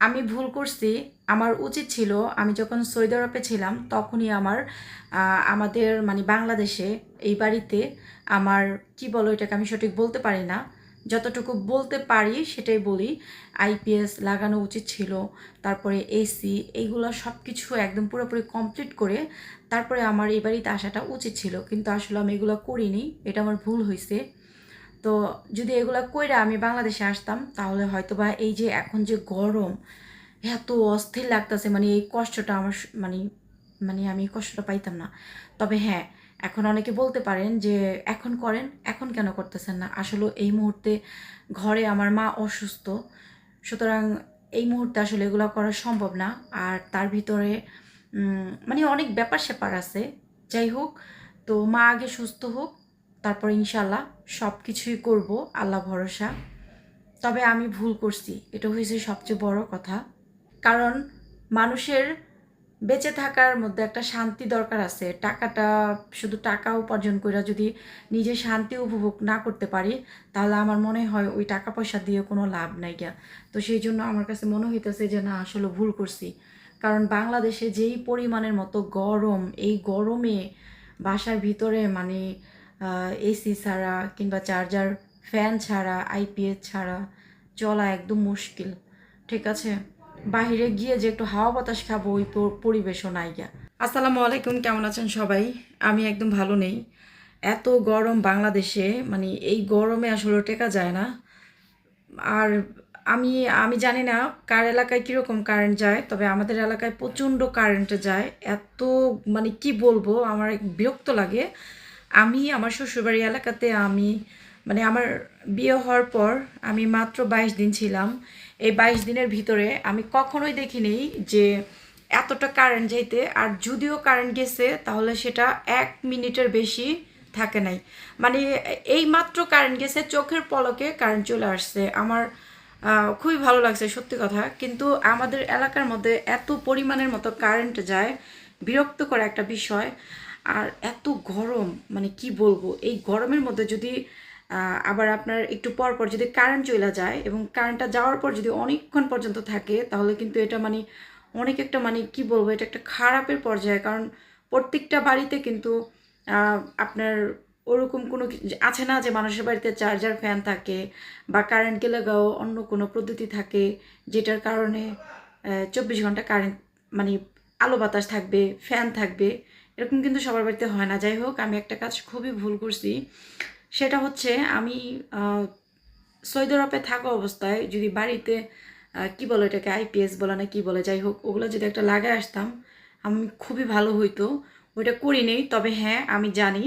আমি ভুল করছি। আমার উচিত ছিল, আমি যখন সৌদি আরবে ছিলাম, তখনই আমার আমাদের মানে বাংলাদেশে এই বাড়িতে আমার, কি বলো এটাকে আমি সঠিক বলতে পারি না, যতটুকু বলতে পারি সেটাই বলি। আইপিএস লাগানো উচিত ছিল, তারপরে এসি এইগুলো সব কিছু একদম পুরোপুরি কমপ্লিট করে তারপরে আমার এই বাড়িতে আসাটা উচিত ছিল। কিন্তু আসলে আমি এগুলো করিনি, এটা আমার ভুল হয়েছে তো যদি এগুলো কইরা আমি বাংলাদেশে আসতাম, তাহলে হয়তো বা এই যে এখন যে গরম, এত অস্থির লাগতেছে মানে এই কষ্টটা আমার মানে মানে আমি কষ্টটা পাইতাম না। তবে হ্যাঁ এখন অনেকে বলতে পারেন যে, এখন করেন, এখন কেন করতেছেন না? আসলে এই মুহূর্তে ঘরে আমার মা অসুস্থ। সুতরাং এই মুহূর্তে আসলে এগুলো করা সম্ভব না। আর তার ভিতরে মানে অনেক ব্যাপার স্যাপার আছে। যাই হোক, তো মা আগে সুস্থ হোক তারপর ইনশাল্লাহ সব কিছুই করব, আল্লাহ ভরসা। তবে আমি ভুল করছি, এটা হয়েছে সবচেয়ে বড় কথা। কারণ মানুষের বেঁচে থাকার মধ্যে একটা শান্তি দরকার আছে। টাকাটা, শুধু টাকা উপার্জন করে যদি নিজে শান্তি উপভোগ না করতে পারি, তাহলে আমার মনে হয় ওই টাকা পয়সা দিয়ে কোনো লাভ নাই গিয়া। তো সেই জন্য আমার কাছে মনে হইতেছে যে, না, আসলে ভুল করছি। কারণ বাংলাদেশে যেই পরিমাণের মতো গরম, এই গরমে বাসার ভিতরে মানে এসি ছাড়া কিংবা চার্জার ফ্যান ছাড়া আইপিএস ছাড়া চলা একদম মুশকিল, ঠিক আছে? বাইরে গিয়ে যে একটু হাওয়া বাতাস খাব, ওই পরিবেশও নাই গিয়া। আসসালামু আলাইকুম, কেমন আছেন সবাই? আমি একদম ভালো নেই। এত গরম বাংলাদেশে মানে এই গরমে আসলে টেকা যায় না। আর আমি আমি জানি না কার এলাকায় কীরকম কারেন্ট যায়, তবে আমাদের এলাকায় প্রচণ্ড কারেন্ট যায়। এত মানে কি বলব, আমার বিরক্ত লাগে। আমি আমার শ্বশুরবাড়ি এলাকাতে আমি মানে আমার বিয়ে হওয়ার পর আমি মাত্র বাইশ দিন ছিলাম। এই বাইশ দিনের ভিতরে আমি কখনোই দেখিনি যে এতটা কারেন্ট যাইতে, আর যদিও কারেন্ট গেছে, তাহলে সেটা এক মিনিটের বেশি থাকে নাই। মানে এই মাত্র কারেন্ট গেছে, চোখের পলকে কারেন্ট চলে আসছে। আমার খুবই ভালো লাগছে, সত্যি কথা। কিন্তু আমাদের এলাকার মধ্যে এত পরিমাণের মতো কারেন্ট যায়, বিরক্তকর একটা বিষয়। আর এত গরম মানে কি বলব? এই গরমের মধ্যে যদি আবার আপনার একটু পর পর যদি কারেন্ট চলে যায় এবং কারেন্টটা যাওয়ার পর যদি অনেকক্ষণ পর্যন্ত থাকে, তাহলে কিন্তু এটা মানে অনেক একটা মানে কি বলব? এটা একটা খারাপের পর্যায়ে। কারণ প্রত্যেকটা বাড়িতে কিন্তু আপনার ওরকম কোনো আছে না যে মানুষের বাড়িতে চার্জার ফ্যান থাকে বা কারেন্ট গেলে গাও অন্য কোনো পদ্ধতি থাকে যেটার কারণে চব্বিশ ঘণ্টা কারেন্ট মানে আলো বাতাস থাকবে ফ্যান থাকবে। এরকম কিন্তু সবার বাড়িতে হয় না। যাই হোক, আমি একটা কাজ খুবই ভুল করছি। সেটা হচ্ছে আমি সৌদি আরবে থাকা অবস্থায় যদি বাড়িতে কি বলে এটাকে আইপিএস বলে না কি বলে, যাই হোক, ওগুলো যদি একটা লাগায় আসতাম, আমি খুবই ভালো হইতো। ওইটা করি নেই, তবে হ্যাঁ আমি জানি,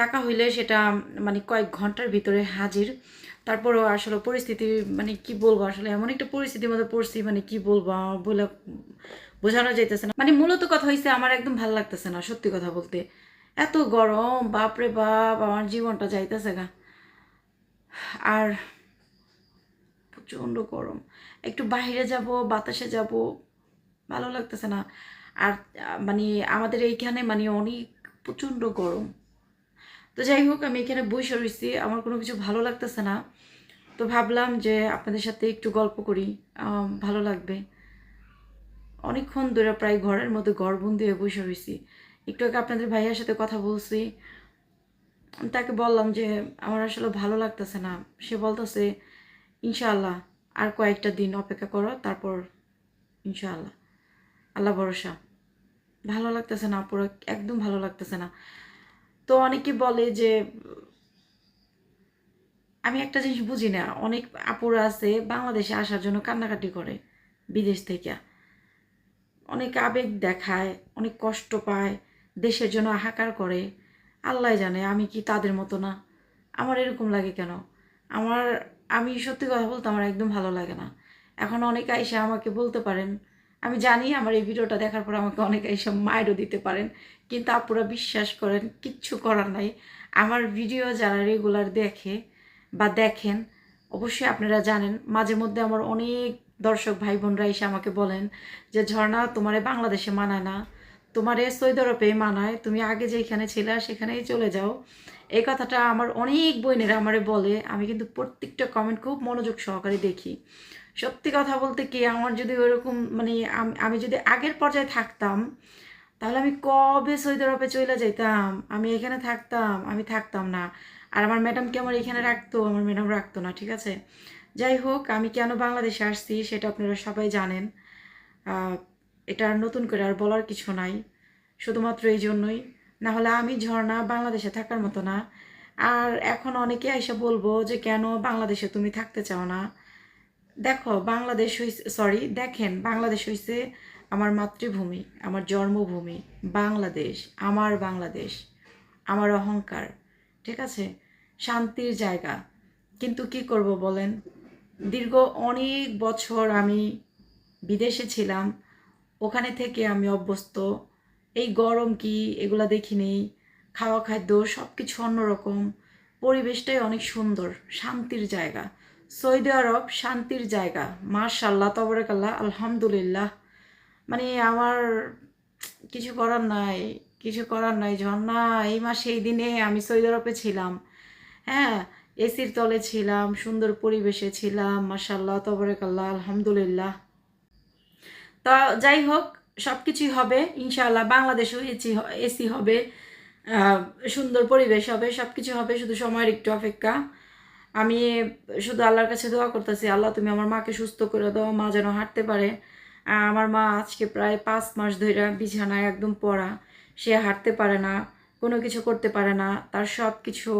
টাকা হইলে সেটা মানে কয়েক ঘণ্টার ভিতরে হাজির। তারপরও আসলে পরিস্থিতি মানে কি বলব, আসলে এমন একটা পরিস্থিতির মধ্যে পড়ছি মানে কি বলব, বলে বোঝানো যাইতেছে না। মানে মূলত কথা হয়েছে আমার একদম ভালো লাগতেছে না, সত্যি কথা বলতে। এত গরম, বাপরে বাপ, আমার জীবনটা যাইতেছে গা। আর প্রচণ্ড গরম। একটু বাইরে যাব, বাতাসে যাব, ভালো লাগতেছে না। আর মানে আমাদের এইখানে মানে অনেক প্রচণ্ড গরম। তো যাই হোক, আমি এখানে বসে রয়েছি আমার কোনো কিছু ভালো লাগতেছে না। তো ভাবলাম যে আপনাদের সাথে একটু গল্প করি ভালো লাগবে। অনেকক্ষণ ধরে প্রায় ঘরের মধ্যে ঘর ঘরবন্দি হয়ে বসে রয়েছি। একটু আগে আপনাদের ভাইয়ার সাথে কথা বলছি। তাকে বললাম যে, আমার আসলে ভালো লাগতেছে না। সে বলতেছে, ইনশাআল্লাহ, আর কয়েকটা দিন অপেক্ষা করো, তারপর ইনশাআল্লাহ। আল্লাহ ভরসা। ভালো লাগতেছে না পুরো একদম ভালো লাগতেছে না। তো অনেকে বলে যে, আমি একটা জিনিস বুঝি না, অনেক আপুরা আছে বাংলাদেশে আসার জন্য কান্নাকাটি করে, বিদেশ থেকে। অনেক আবেগ দেখায়, অনেক কষ্ট পায়, দেশের জন্য হাহাকার করে। আল্লাহ জানে আমি কি তাদের মতো না। আমার এরকম লাগে কেন? আমার, আমি সত্যি কথা বলতে আমার একদম ভালো লাগে না। এখন অনেক আইসা আমাকে বলতে পারেন। আমি জানি আমার এই ভিডিওটা দেখার পর আমাকে অনেক আইসা মায়েরও দিতে পারেন। কিন্তু আপুরা বিশ্বাস করেন, কিচ্ছু করার নাই। আমার ভিডিও যারা রেগুলার দেখে বা দেখেন, অবশ্যই আপনারা জানেন, মাঝে মধ্যে আমার অনেক দর্শক ভাই বোনরা এসে আমাকে বলেন যে, ঝর্ণা তোমারে বাংলাদেশে মানায় না। তোমারে সৌদি আরবে মানায়। তুমি আগে যেখানে ছিলে সেখানেই চলে যাও। এই কথাটা আমার অনেক বোনেরা আমারে বলে। আমি কিন্তু প্রত্যেকটা কমেন্ট খুব মনোযোগ সহকারে দেখি। সত্যি কথা বলতে কি, আমার যদি ওরকম মানে আমি যদি আগের পর্যায়ে থাকতাম, তাহলে আমি কবে সৌদি আরবে চলে যাইতাম? আমি এখানে থাকতাম, আমি থাকতাম না। আর আমার ম্যাডামকে আমার এখানে রাখতো, আমার ম্যাডাম রাখতো না, ঠিক আছে? যাই হোক আমি কেন বাংলাদেশে আসছি সেটা আপনারা সবাই জানেন। এটা আর নতুন করে আর বলার কিছু নাই। শুধুমাত্র এই জন্যই। না হলে আমি ঝর্ণা বাংলাদেশে থাকার মতো না। আর এখন অনেকে এসে বলব যে, কেন বাংলাদেশে তুমি থাকতে চাও না? দেখো, বাংলাদেশ হইছে সরি দেখেন, বাংলাদেশ হইছে আমার মাতৃভূমি, আমার জন্মভূমি, বাংলাদেশ, আমার বাংলাদেশ, আমার অহংকার, ঠিক আছে? শান্তির জায়গা। কিন্তু কি করব বলেন? দীর্ঘ অনেক বছর আমি বিদেশে ছিলাম। ওখানে থেকে আমি অভ্যস্ত। এই গরম কি এগুলা দেখিনি খাওয়া খাদ্য সব কিছু অন্যরকম। পরিবেশটাই অনেক সুন্দর, শান্তির জায়গা। সৌদি আরব শান্তির জায়গা। মার্শাল্লাহ তবরকাল্লাহ, আলহামদুলিল্লাহ। মানে আমার কিছু করার নাই, কিছু করার নাই, ঝর্ণা। এই মাসে, এই দিনে আমি সৌদি আরবে ছিলাম। হ্যাঁ এসির তলে ছিলাম, সুন্দর পরিবেশে ছিলাম মার্শাল্লাহ তবরকাল্লাহ, আলহামদুলিল্লাহ। তা যাই হোক সব কিছুই হবে, ইনশাআল্লাহ, বাংলাদেশেও এসি এসি হবে সুন্দর পরিবেশ হবে সব কিছু হবে, শুধু সময়ের একটু অপেক্ষা। আমি শুধু আল্লাহর কাছে দোয়া করতেছি, আল্লাহ তুমি আমার মাকে সুস্থ করে দাও, মা যেন হাঁটতে পারে। আমার মা আজকে প্রায় পাঁচ মাস ধরে বিছানায় একদম পড়া, সে হাঁটতে পারে না, কোনো কিছু করতে পারে না, তার সব কিছু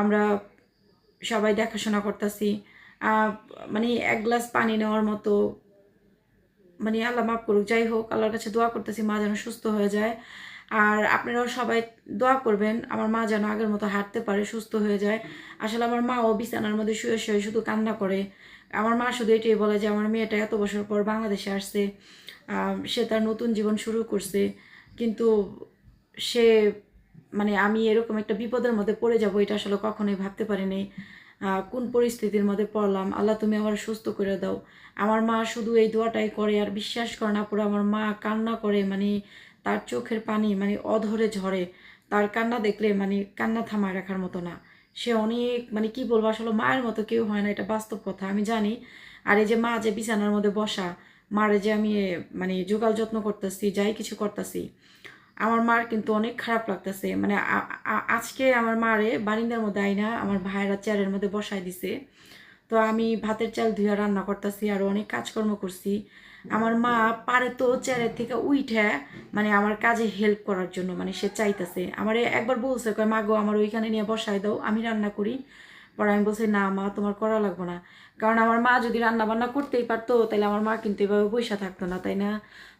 আমরা সবাই দেখাশোনা করতেছি। মানে এক গ্লাস পানি নেওয়ার মতো মানে আল্লাহ মাফ করুক, যাই হোক, আল্লাহর কাছে দোয়া করতেছি, মা যেন সুস্থ হয়ে যায়। আর আপনারাও সবাই দোয়া করবেন, আমার মা যেন আগের মতো হাঁটতে পারে, সুস্থ হয়ে যায়। আসলে আমার মাও বিছানার মধ্যে শুয়ে শুয়ে শুধু কান্না করে। আমার মা শুধু এটাই বলে যে, আমার মেয়েটা এত বছর পর বাংলাদেশে আসছে সে তার নতুন জীবন শুরু করছে। কিন্তু সে মানে আমি এরকম একটা বিপদের মধ্যে পড়ে যাব, এটা আসলে কখনোই ভাবতে পারিনি। কোন পরিস্থিতির মধ্যে পড়লাম, আল্লাহ তুমি আমার সুস্থ করে দাও। আমার মা শুধু এই দোয়াটাই করে, আর বিশ্বাস করে না পুরো আমার মা কান্না করে মানে তার চোখের পানি মানে অধরে ঝরে। তার কান্না দেখলে মানে কান্না থামায় রাখার মতো না। সে অনেক মানে কি বলব, আসলে মায়ের মতো কেউ হয় না, এটা বাস্তব কথা, আমি জানি। আর এই যে মা যে বিছানার মধ্যে বসা, মারে যে আমি মানে যোগাল যত্ন করতেছি, যাই কিছু করতেছি আমার মার কিন্তু অনেক খারাপ লাগতেছে। মানে আজকে আমার মারে বারিন্দার মধ্যে আইনা আমার ভাইয়েরা চেয়ারের মধ্যে বসায় দিছে। তো আমি ভাতের চাল ধুয়ে রান্না করতেছি, আর অনেক কাজকর্ম করছি। আমার মা পারে তো চেয়ারের থেকে উইঠে মানে আমার কাজে হেল্প করার জন্য মানে সে চাইতেছে। আমার একবার বলছে, কয়, মা গো, আমার ওইখানে নিয়ে বসায় দাও, আমি রান্না করি। পরে আমি বলছি, না মা, তোমার করা লাগবে না। কারণ আমার মা যদি রান্না বান্না করতেই পারতো তাহলে আমার মা কিন্তু এভাবে পয়সা থাকতো না, তাই না?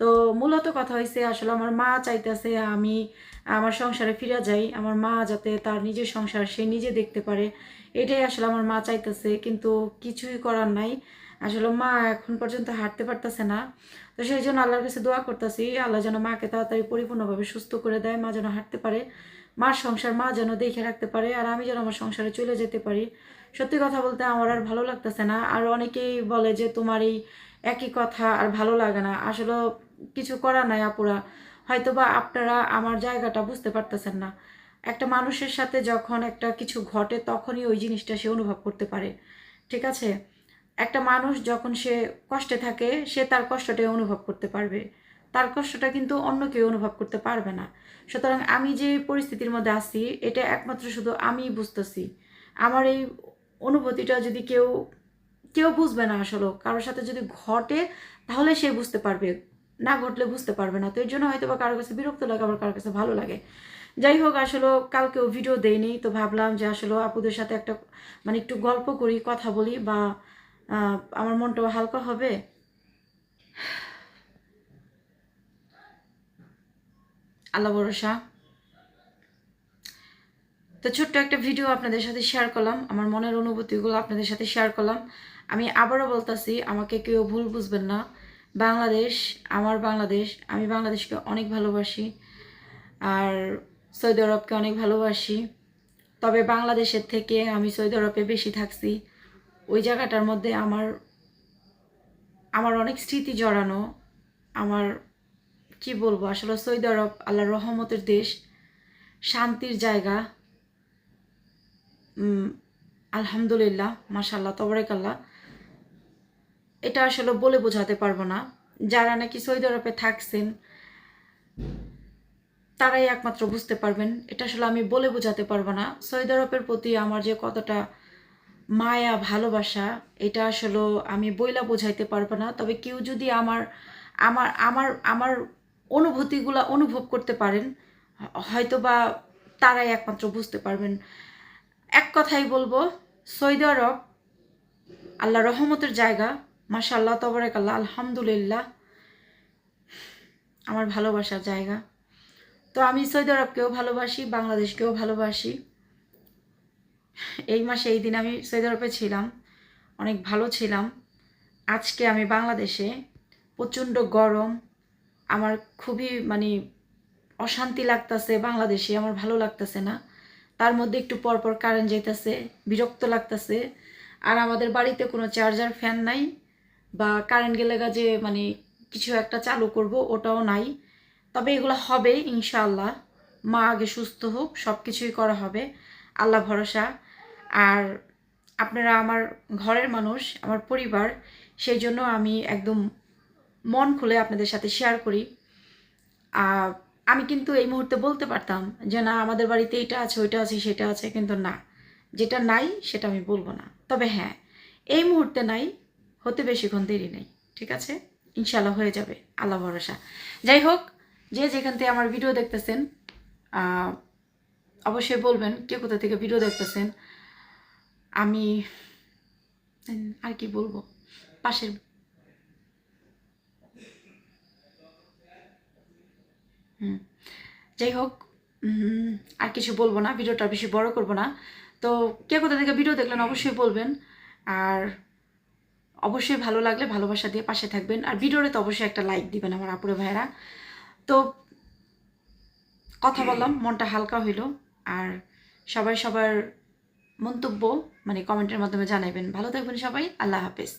তো মূলত কথা হয়েছে আসলে আমার মা চাইতেছে আমি আমার সংসারে ফিরে যাই, আমার মা যাতে তার নিজের সংসার সে নিজে দেখতে পারে, এটাই আসলে আমার মা চাইতেছে, কিন্তু কিছুই করার নাই। আসলে মা এখন পর্যন্ত হাঁটতে পারতেছে না, তো সেই জন্য আল্লাহর কাছে দোয়া করতেছি, আল্লাহ যেন মাকে তাড়াতাড়ি পরিপূর্ণভাবে সুস্থ করে দেয়, মা যেন হাঁটতে পারে। মার সংসার, মা যেন দেখে রাখতে পারে আর আমি যেন আমার সংসারে চলে যেতে পারি। সত্যি কথা বলতে আমার আর ভালো লাগতেছে না। আর অনেকেই বলে যে তোমার এই একই কথা আর ভালো লাগে না। আসলে কিছু করার নাই আপুরা। হয়তোবা আপনারা আমার জায়গাটা বুঝতে পারতেছেন না। একটা মানুষের সাথে যখন একটা কিছু ঘটে তখনই ওই জিনিসটা সে অনুভব করতে পারে। ঠিক আছে? একটা মানুষ যখন সে কষ্টে থাকে, সে তার কষ্টটাই অনুভব করতে পারবে। তার কষ্টটা কিন্তু অন্য কেউ অনুভব করতে পারবে না। সুতরাং আমি যে পরিস্থিতির মধ্যে আছি, এটা একমাত্র শুধু আমিই বুঝতেছি। আমার এই অনুভূতিটা যদি কেউ কেউ বুঝবে না আসলে, কারোর সাথে যদি ঘটে, তাহলে সে বুঝতে পারবে। না ঘটলে বুঝতে পারবে না। তো এর জন্য হয়তো বা কারোর কাছে বিরক্ত লাগে, আবার কারোর কাছে ভালো লাগে। যাই হোক, আসলে কালকেও ভিডিও দেয়নি, তো ভাবলাম যে আসলে আপুদের সাথে একটা মানে একটু গল্প করি, কথা বলি, বা আমার মনটাও হালকা হবে। আল্লাহ ভরসা। তো ছোট্ট একটা ভিডিও আপনাদের সাথে শেয়ার করলাম, আমার মনের অনুভূতিগুলো আপনাদের সাথে শেয়ার করলাম। আমি আবারও বলতাছি, আমাকে কেউ ভুল বুঝবেন না। বাংলাদেশ, আমার বাংলাদেশ, আমি বাংলাদেশকে অনেক ভালোবাসি, আর সৌদি আরবকে অনেক ভালোবাসি। তবে বাংলাদেশের থেকে আমি সৌদি আরবে বেশি থাকছি। ওই জায়গাটার মধ্যে আমার আমার অনেক স্মৃতি জড়ানো, আমার কি বলব? আসলে সৌদি আরব আল্লাহর রহমতের দেশ। শান্তির জায়গা। আলহামদুলিল্লাহ মাশাল্লাহ তবরেকাল্লাহ। এটা আসলে বলে বোঝাতে পারব না। যারা নাকি সৌদি আরবে থাকছেন, তারাই একমাত্র বুঝতে পারবেন। এটা আসলে আমি বলে বোঝাতে পারব না। সৌদি আরবের প্রতি আমার যে কতটা মায়া, ভালোবাসা, এটা আসলে আমি বইলা বোঝাইতে পারব না। তবে কেউ যদি আমার আমার আমার আমার অনুভূতিগুলো অনুভব করতে পারেন হয়তো বা তারাই একমাত্র বুঝতে পারবেন। এক কথাই বলব সৌদি আরব, আল্লাহ রহমতের জায়গা মাশাল্লাহ তবরাক আল্লাহ আলহামদুলিল্লাহ, আমার ভালোবাসার জায়গা। তো আমি সৌদি আরবকেও ভালোবাসি, বাংলাদেশকেও ভালোবাসি। এই মাসে এই দিন আমি সৌদি আরবে ছিলাম, অনেক ভালো ছিলাম। আজকে আমি বাংলাদেশে প্রচণ্ড গরম আমার খুবই মানে অশান্তি লাগতেছে, বাংলাদেশে আমার ভালো লাগতেছে না। তার মধ্যে একটু পরপর কারেন্ট যাইতেছে, বিরক্ত লাগতেছে। আর আমাদের বাড়িতে কোনো চার্জার ফ্যান নাই বা কারেন্ট গেলে যে মানে কিছু একটা চালু করব, ওটাও নাই। তবে এগুলো হবে ইনশাআল্লাহ। মা আগে সুস্থ হোক সব কিছুই করা হবে। আল্লাহ ভরসা। আর আপনারা আমার ঘরের মানুষ, আমার পরিবার, সেই জন্য আমি একদম মন খুলে আপনাদের সাথে শেয়ার করি। আমি কিন্তু এই মুহূর্তে বলতে পারতাম যে না, আমাদের বাড়িতে এটা আছে, ওইটা আছে, সেটা আছে, কিন্তু না। যেটা নাই, সেটা আমি বলব না। তবে হ্যাঁ এই মুহূর্তে নাই, হতে বেশিক্ষণ দেরি নেই, ঠিক আছে? ইনশাল্লাহ হয়ে যাবে, আল্লাহ ভরসা। যাই হোক, যে যেখান থেকে আমার ভিডিও দেখতেছেন অবশ্যই বলবেন, কে কোথা থেকে ভিডিও দেখতেছেন, আমি, আর কি বলব? পাশের হুম। যাই হোক আর কিছু বলব না, ভিডিওটা বেশি বড় করব না। তো কে কোথা থেকে ভিডিও দেখলেন অবশ্যই বলবেন। আর অবশ্যই ভালো লাগলে ভালোবাসা দিয়ে পাশে থাকবেন। আর ভিডিওতে তো অবশ্যই একটা লাইক দিবেন আমার আপুরে ভাইয়েরা। তো কথা বললাম, মনটা হালকা হইল। আর সবাই সবার মন্তব্য মানে কমেন্টের মাধ্যমে জানাবেন ভালো থাকবেন সবাই, আল্লাহ হাফেজ।